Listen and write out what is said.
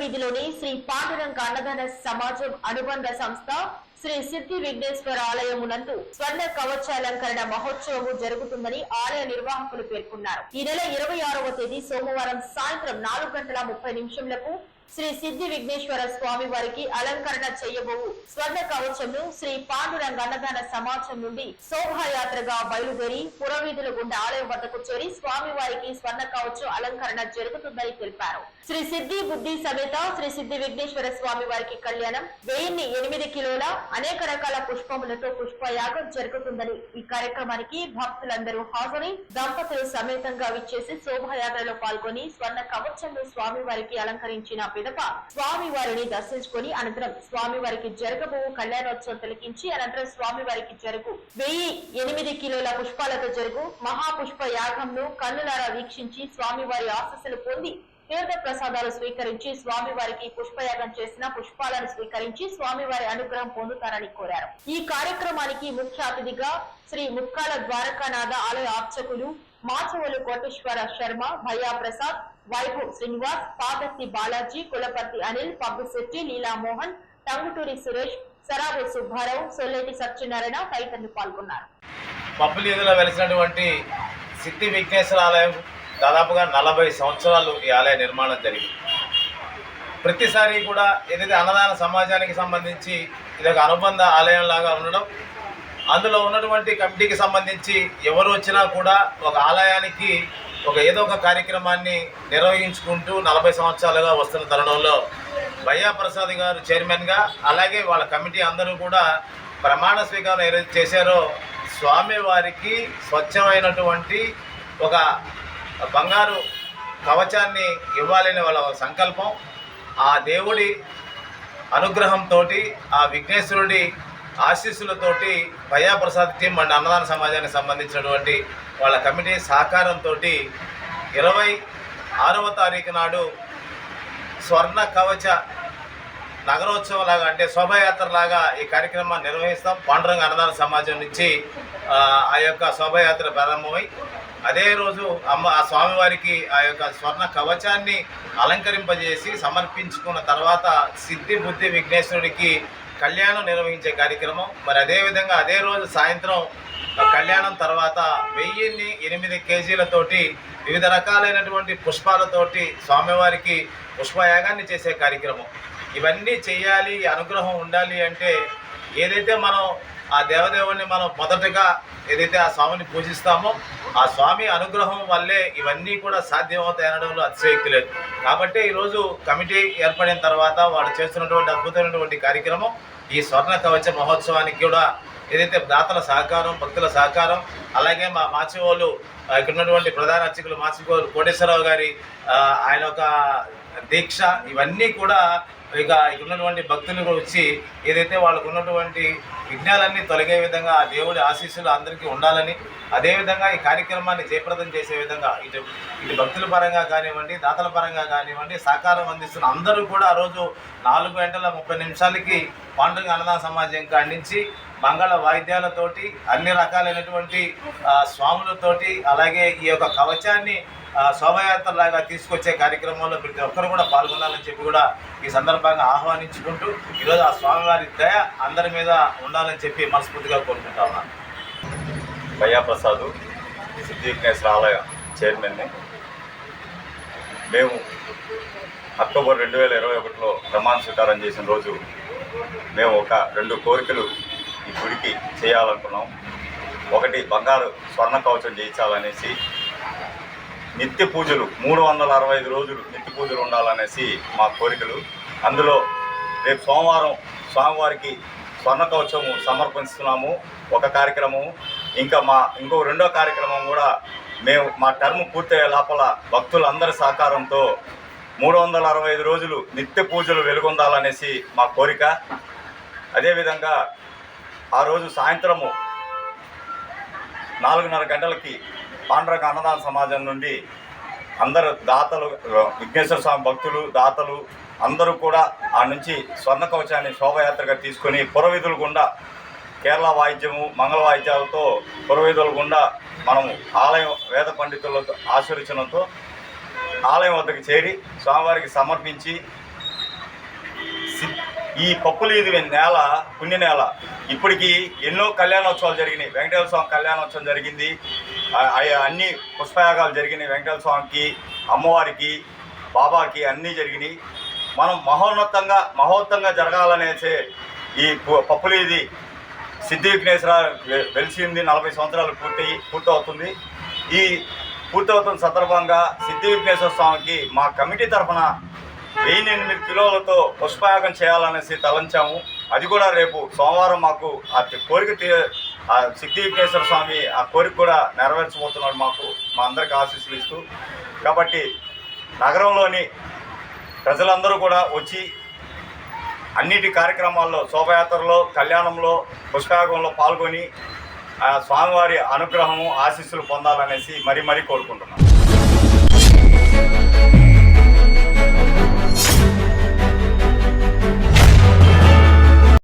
వీధిలోని శ్రీ పాండురంగ అన్నదాన సమాజం అనుబంధ సంస్థ శ్రీ సిద్ధి విఘ్నేశ్వర ఆలయం నందు స్వర్ణ కవచాలంకరణ మహోత్సవము జరుగుతుందని ఆలయ నిర్వాహకులు పేర్కొన్నారు. ఈ నెల ఇరవై ఆరవ తేదీ సోమవారం సాయంత్రం నాలుగు గంటల ముప్పై నిమిషంలకు శ్రీ సిద్ధి విఘ్నేశ్వర స్వామి వారికి అలంకరణ చేయబోవు. స్వర్ణ కవచంను శ్రీ పాండురంగ అన్నదాన సమాజం నుండి శోభాయాత్రగా బయలుదేరి పురవీధుల గుండా ఆలయం వద్దకు చేరి స్వామి వారికి స్వర్ణ కవచం అలంకరణ జరుగుతుందని తెలిపారు. శ్రీ సిద్ధి బుద్ధి సమేత శ్రీ సిద్ధి విఘ్నేశ్వర స్వామి వారికి కళ్యాణం. వెయ్యిన్ని ఎనిమిది కిలోల అనేక రకాల పుష్పములతో పుష్పయాగం జరుగుతుందని ఈ కార్యక్రమానికి భక్తులందరూ హాజరై దంపతులు సమేతంగా విచ్చేసి శోభాయాత్రలో పాల్గొని స్వర్ణ కవచంను స్వామి వారికి అలంకరించిన పిదప స్వామివారిని దర్శించుకుని అనంతరం స్వామివారికి జరగబో కళ్యాణోత్సవం తిలకించి అనంతరం స్వామివారికి జరుగు. వెయ్యి ఎనిమిది కిలోల పుష్పాలతో జరుగు. మహాపుష్ప యాగంను కన్నులారా వీక్షించి స్వామివారి ఆశస్సులు పొంది తీర్థ ప్రసాదాలు స్వీకరించి స్వామివారికి పుష్పయాగం చేసిన పుష్పాలను స్వీకరించి స్వామివారి అనుగ్రహం పొందుతారని కోరారు. ఈ కార్యక్రమానికి ముఖ్య అతిథిగా శ్రీ ముక్కాల ద్వారకానాథ ఆలయ అర్చకులు మాచవలు కోటేశ్వర శర్మ భయ్యా ప్రసాద్ వైభవ్ శ్రీనివాస్ పాదర్తి బాలాజీ కులపర్తి అనిల్ పబ్బుశెట్టి లీలామోహన్ టంగుటూరి సురేష్ సరాబు సుబ్బారావు సొల్లేటి సత్యనారాయణ తదితరులు పాల్గొన్నారు. పప్పులీదులో వెలిసినటువంటి సిద్ధి విఘ్నేశ్వర ఆలయం దాదాపుగా నలభై సంవత్సరాలు ఈ ఆలయ నిర్మాణం జరిగింది. ప్రతిసారి కూడా ఏదైతే అన్నదాన సమాజానికి సంబంధించి ఇది ఒక అనుబంధ ఆలయం లాగా ఉండడం అందులో ఉన్నటువంటి కమిటీకి సంబంధించి ఎవరు వచ్చినా కూడా ఒక ఆలయానికి ఒక ఏదో ఒక కార్యక్రమాన్ని నిర్వహించుకుంటూ నలభై సంవత్సరాలుగా వస్తున్న తరుణంలో భయ్యా ప్రసాద్ గారు చైర్మన్గా అలాగే వాళ్ళ కమిటీ అందరూ కూడా ప్రమాణ స్వీకారం ఏదైతే చేశారో స్వామి వారికి స్వచ్ఛమైనటువంటి ఒక బంగారు కవచాన్ని ఇవ్వాలని వాళ్ళ సంకల్పం. ఆ దేవుడి అనుగ్రహంతో ఆ విఘ్నేశ్వరుడి ఆశీస్సులతోటి భయాప్రసాద్ టీం అండ్ అన్నదాన సమాజానికి సంబంధించినటువంటి వాళ్ళ కమిటీ సహకారంతో ఇరవై ఆరవ తారీఖు నాడు స్వర్ణ కవచ నగరోత్సవం లాగా అంటే శోభాయాత్ర లాగా ఈ కార్యక్రమాన్ని నిర్వహిస్తాం. పాండురంగ అన్నదాన సమాజం నుంచి ఆ, ఆ యొక్క శోభాయాత్ర ప్రారంభమై అదే రోజు అమ్మ ఆ స్వామివారికి ఆ యొక్క స్వర్ణ కవచాన్ని అలంకరింపజేసి సమర్పించుకున్న తర్వాత సిద్ధి బుద్ధి విఘ్నేశ్వరుడికి కళ్యాణం నిర్వహించే కార్యక్రమం. మరి అదేవిధంగా అదే రోజు సాయంత్రం ఆ కళ్యాణం తర్వాత వెయ్యిన్ని ఎనిమిది కేజీలతోటి వివిధ రకాలైనటువంటి పుష్పాలతోటి స్వామివారికి పుష్పయాగాన్ని చేసే కార్యక్రమం. ఇవన్నీ చేయాలి అనుగ్రహం ఉండాలి అంటే ఏదైతే మనం ఆ దేవదేవుని మనం మొదటగా ఏదైతే ఆ స్వామిని పూజిస్తామో ఆ స్వామి అనుగ్రహం వల్లే ఇవన్నీ కూడా సాధ్యమవుతాయి అనడంలో అతిశయక్తి లేదు. కాబట్టి ఈరోజు కమిటీ ఏర్పడిన తర్వాత వాళ్ళు చేస్తున్నటువంటి అద్భుతమైనటువంటి కార్యక్రమం ఈ స్వర్ణ కవచ మహోత్సవానికి కూడా ఏదైతే దాతల సహకారం భక్తుల సహకారం అలాగే మా మాచివోలు ఇక్కడ ఉన్నటువంటి ప్రధాన అర్చకులు మాచివోలు కోటేశ్వరరావు గారి ఆయన ఒక దీక్ష ఇవన్నీ కూడా ఇక ఇక్కడ ఉన్నటువంటి భక్తులు కూడా వచ్చి ఏదైతే వాళ్ళకు ఉన్నటువంటి విఘ్నాలన్నీ తొలగే విధంగా ఆ దేవుడి ఆశీస్సులు అందరికీ ఉండాలని అదేవిధంగా ఈ కార్యక్రమాన్ని జయప్రదం చేసే విధంగా ఇటు ఇటు భక్తుల పరంగా కానివ్వండి దాతల పరంగా కానివ్వండి సహకారం అందిస్తున్న అందరూ కూడా ఆ రోజు నాలుగు గంటల ముప్పై నిమిషాలకి పాండురంగ అన్నదాన సమాజం కాడి మంగళ వాయిద్యాలతోటి అన్ని రకాలైనటువంటి స్వాములతోటి అలాగే ఈ యొక్క కవచాన్ని శోభయాత్రలాగా తీసుకొచ్చే కార్యక్రమంలో ప్రతి ఒక్కరు కూడా పాల్గొనాలని చెప్పి కూడా ఈ సందర్భంగా ఆహ్వానించుకుంటూ ఈరోజు ఆ స్వామివారి దయ అందరి మీద ఉండాలని చెప్పి మనస్ఫూర్తిగా కోరుకుంటా ఉన్నాను. భయ్యాప్రసాద్ సిద్ధి విఘ్నేశ్వర ఆలయ చైర్మన్ని. మేము అక్టోబర్ రెండు వేల ఇరవై ఒకటిలో ప్రమాణ స్వీకారం చేసిన రోజు మేము ఒక రెండు కోరికలు ఈ గుడికి చేయాలనుకున్నాం. ఒకటి బంగారు స్వర్ణ కవచం చేయించాలనేసి నిత్య పూజలు మూడు వందల అరవై ఐదు రోజులు నిత్య పూజలు ఉండాలనేసి మా కోరికలు. అందులో రేపు సోమవారం స్వామివారికి స్వర్ణ కవచము సమర్పిస్తున్నాము ఒక కార్యక్రమం ఇంకా మా ఇంకో రెండో కార్యక్రమం కూడా మేము మా టర్మ్ పూర్తయ్యే లోపల భక్తులందరి సహకారంతో మూడు వందల అరవై ఐదు రోజులు నిత్య పూజలు వెలుగొందాలనేసి మా కోరిక. అదేవిధంగా ఆ రోజు సాయంత్రము నాలుగున్నర గంటలకి పాండ్రక అన్నదాన సమాజం నుండి అందరు దాతలు విఘ్నేశ్వర స్వామి భక్తులు దాతలు అందరూ కూడా ఆ నుంచి స్వర్ణ కవచాన్ని శోభయాత్రగా తీసుకొని పురవీధుల గుండా కేరళ వాయిద్యము మంగళ వాయిద్యాలతో పురవిధుల గుండా మనము ఆలయం వేద పండితులతో ఆశీర్వచనంతో ఆలయం వద్దకు చేరి స్వామివారికి సమర్పించి ఈ పప్పులు ఇది నేల పుణ్య నేల. ఇప్పటికీ ఎన్నో కళ్యాణోత్సవాలు జరిగినాయి. వెంకటేశ్వర స్వామి కళ్యాణోత్సవం జరిగింది. అన్ని పుష్పయాగాలు జరిగినాయి వెంకటేశ్వర స్వామికి అమ్మవారికి బాబాకి అన్నీ జరిగినాయి. మనం మహోన్నతంగా మహోత్తంగా జరగాలనేసే ఈ పు- పప్పులు ఇది సిద్ధి విఘ్నేశ్వర వె- వెలిసింది నలభై సంవత్సరాలు పూర్తి పూర్తవుతుంది. ఈ పూర్తవుతున్న సందర్భంగా సిద్ధి విఘ్నేశ్వర స్వామికి మా కమిటీ తరఫున వెయ్యి ఎనిమిది కిలోలతో పుష్పయాగం చేయాలనేసి తలంచాము. అది కూడా రేపు సోమవారం మాకు ఆ కోరిక తీ- ఆ సిద్ధి విఘ్నేశ్వర స్వామి ఆ కోరిక కూడా నెరవేర్చబోతున్నాడు మాకు మా అందరికి ఆశీస్సులు ఇస్తూ. కాబట్టి నగరంలోని ప్రజలందరూ కూడా వచ్చి అన్నిటి కార్యక్రమాల్లో శోభయాత్రలో కళ్యాణంలో పుష్పయాగంలో పాల్గొని ఆ స్వామివారి అనుగ్రహము ఆశీస్సులు పొందాలనేసి మరీ మరీ కోరుకుంటున్నాను